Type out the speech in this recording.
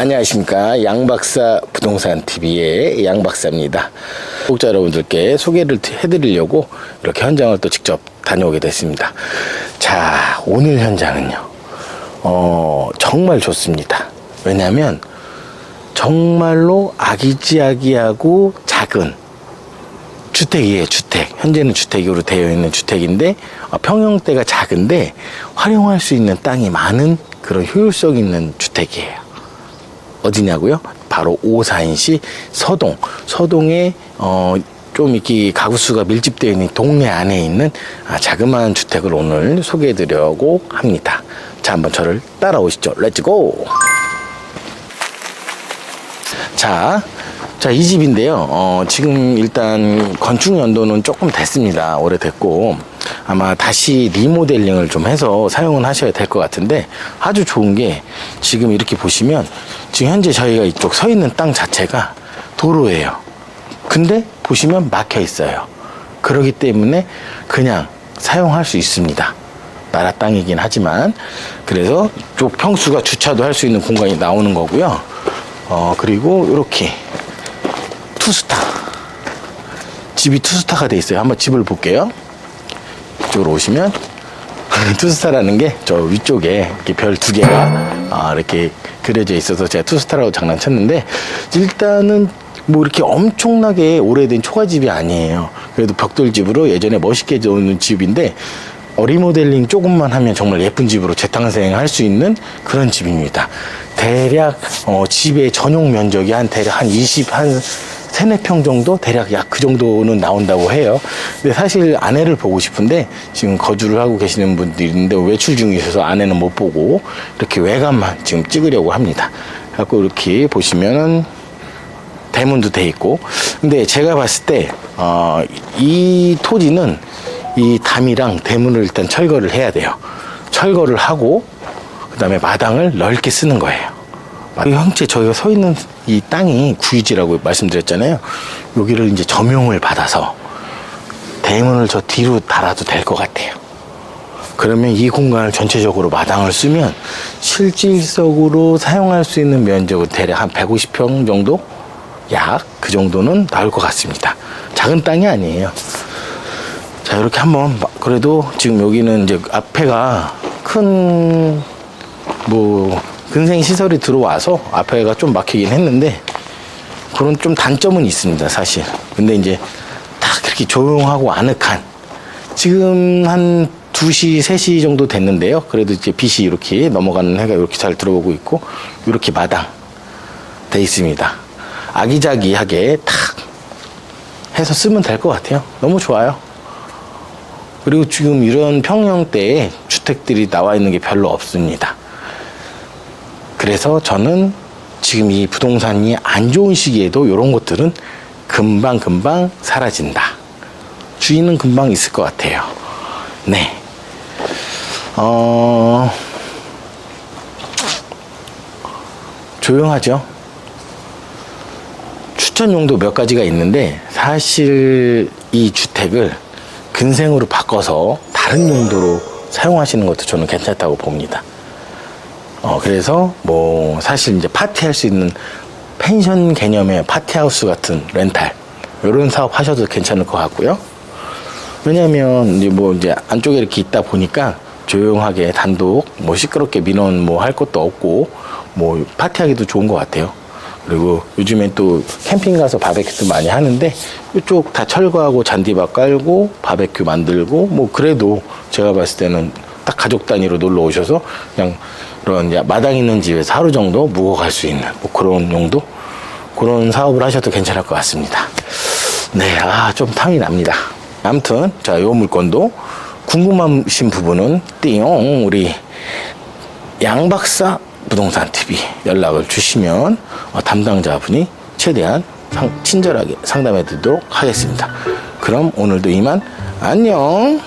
안녕하십니까 양박사 부동산 TV의 양박사입니다. 구독자 여러분들께 소개를 해드리려고 이렇게 현장을 또 직접 다녀오게 됐습니다. 자 오늘 현장은요 어, 정말 좋습니다. 왜냐하면 정말로 아기지아기하고 작은 주택이에요, 주택. 현재는 주택으로 되어 있는 주택인데, 어, 평형대가 작은데, 활용할 수 있는 땅이 많은 그런 효율성 있는 주택이에요. 어디냐고요? 바로 오산시 서동. 서동에, 어, 좀 이렇게 가구 수가 밀집되어 있는 동네 안에 있는 아, 자그마한 주택을 오늘 소개해 드리려고 합니다. 자, 한번 저를 따라오시죠. 렛츠고! 자, 자, 이 집인데요. 어, 지금 일단 건축 연도는 조금 됐습니다. 오래됐고. 아마 다시 리모델링을 좀 해서 사용을 하셔야 될 것 같은데 아주 좋은 게 지금 이렇게 보시면 지금 현재 저희가 이쪽 서 있는 땅 자체가 도로예요. 근데 보시면 막혀 있어요. 그러기 때문에 그냥 사용할 수 있습니다. 나라 땅이긴 하지만 그래서 쪽 평수가 주차도 할 수 있는 공간이 나오는 거고요. 어, 그리고 이렇게 투스타. 집이 투스타가 돼 있어요. 한번 집을 볼게요. 이쪽으로 오시면 투스타라는 게 저 위쪽에 이렇게 별 두 개가 아, 이렇게 그려져 있어서 제가 투스타라고 장난쳤는데 일단은 뭐 이렇게 엄청나게 오래된 초가집이 아니에요. 그래도 벽돌집으로 예전에 멋있게 지어놓은 집인데 어, 리모델링 조금만 하면 정말 예쁜 집으로 재탄생할 수 있는 그런 집입니다. 대략 어, 집의 전용 면적이 한 대략 한 20, 한 세네 평 정도 대략 약 그 정도는 나온다고 해요. 근데 사실 아내를 보고 싶은데 지금 거주를 하고 계시는 분들이 있는데 외출 중이셔서 아내는 못 보고 이렇게 외관만 지금 찍으려고 합니다. 갖고 이렇게 보시면은 대문도 돼 있고 근데 제가 봤을 때 어, 이 토지는 이 담이랑 대문을 일단 철거를 해야 돼요. 철거를 하고 그다음에 마당을 넓게 쓰는 거예요. 이 형체 저희가 서 있는 이 땅이 구이지라고 말씀드렸잖아요. 여기를 이제 점용을 받아서 대문을 저 뒤로 달아도 될 것 같아요. 그러면 이 공간을 전체적으로 마당을 쓰면 실질적으로 사용할 수 있는 면적은 대략 한 150평 정도? 약 그 정도는 나올 것 같습니다. 작은 땅이 아니에요. 자, 이렇게 한번, 마- 그래도 지금 여기는 이제 앞에가 큰, 뭐, 근생 시설이 들어와서 앞에가 좀 막히긴 했는데, 그런 좀 단점은 있습니다, 사실. 근데 이제 다 그렇게 조용하고 아늑한, 지금 한 2시, 3시 정도 됐는데요. 그래도 이제 빛이 이렇게 넘어가는 해가 이렇게 잘 들어오고 있고, 이렇게 마당 돼 있습니다. 아기자기하게 탁 해서 쓰면 될 것 같아요. 너무 좋아요. 그리고 지금 이런 평형대에 주택들이 나와 있는 게 별로 없습니다. 그래서 저는 지금 이 부동산이 안 좋은 시기에도 이런 것들은 금방 금방 사라진다. 주인은 금방 있을 것 같아요. 네. 어, 조용하죠? 추천 용도 몇 가지가 있는데 사실 이 주택을 근생으로 바꿔서 다른 용도로 사용하시는 것도 저는 괜찮다고 봅니다. 어, 그래서 뭐 사실 이제 파티할 수 있는 펜션 개념의 파티하우스 같은 렌탈 이런 사업 하셔도 괜찮을 것 같고요. 왜냐하면 이제 뭐 이제 안쪽에 이렇게 있다 보니까 조용하게 단독 뭐 시끄럽게 민원 뭐 할 것도 없고 뭐 파티하기도 좋은 것 같아요. 그리고 요즘엔 또 캠핑 가서 바베큐도 많이 하는데 이쪽 다 철거하고 잔디밭 깔고 바베큐 만들고 뭐 그래도 제가 봤을 때는 딱 가족 단위로 놀러 오셔서 그냥 그런 마당 있는 집에서 하루 정도 묵어 갈 수 있는 뭐 그런 용도 그런 사업을 하셔도 괜찮을 것 같습니다. 네, 아, 좀 탐이 납니다. 아무튼, 자, 요 물건도 궁금하신 부분은 띠용, 우리 양박사 부동산 TV 연락을 주시면 어, 담당자분이 최대한 상- 친절하게 상담해 드리도록 하겠습니다. 그럼 오늘도 이만 안녕!